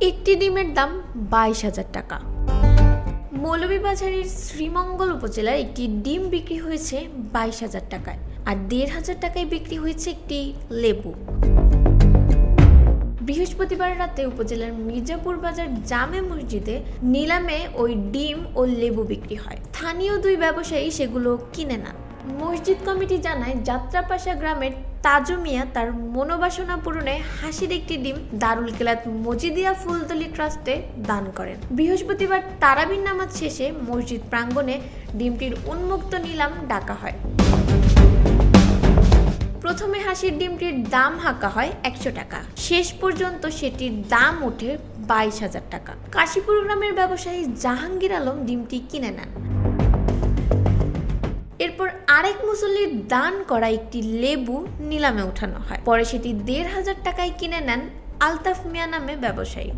একটি ডিমের দাম বাইশ হাজার টাকা। মৌলভীবাজারের শ্রীমঙ্গল উপজেলার একটি ডিম বিক্রি হয়েছে বাইশ হাজার টাকায় আর দেড় হাজার টাকায় বিক্রি হয়েছে একটি লেবু। বৃহস্পতিবার রাতে উপজেলার মির্জাপুর বাজার জামে মসজিদে নিলামে ওই ডিম ও লেবু বিক্রি হয়। স্থানীয় দুই ব্যবসায়ী সেগুলো কিনে নেন। মসজিদ কমিটি জানায়, যাত্রাপাশা গ্রামের তাজু মিয়া তার মনোবাসনা পূরণে হাসির একটি ডিম দারুল কেলাত মজিদিয়া ফুলতলি ট্রাস্টে দান করেন। বৃহস্পতিবার তারাবির নামাজ শেষে মসজিদ প্রাঙ্গণে ডিমটির উন্মুক্ত নিলাম ডাকা হয়। প্রথমে হাসির ডিমটির দাম হাঁকা হয় একশো টাকা। শেষ পর্যন্ত সেটির দাম ওঠে বাইশ হাজার টাকা। কাশীপুর গ্রামের ব্যবসায়ী জাহাঙ্গীর আলম ডিমটি কিনে নেন। আরেক মুসল্লির দান করা একটি লেবু নিলামে ওঠানো হয়। পরে সেটি দেড় হাজার টাকায় কিনে নেন আলতাফ মিয়া নামে ব্যবসায়ী।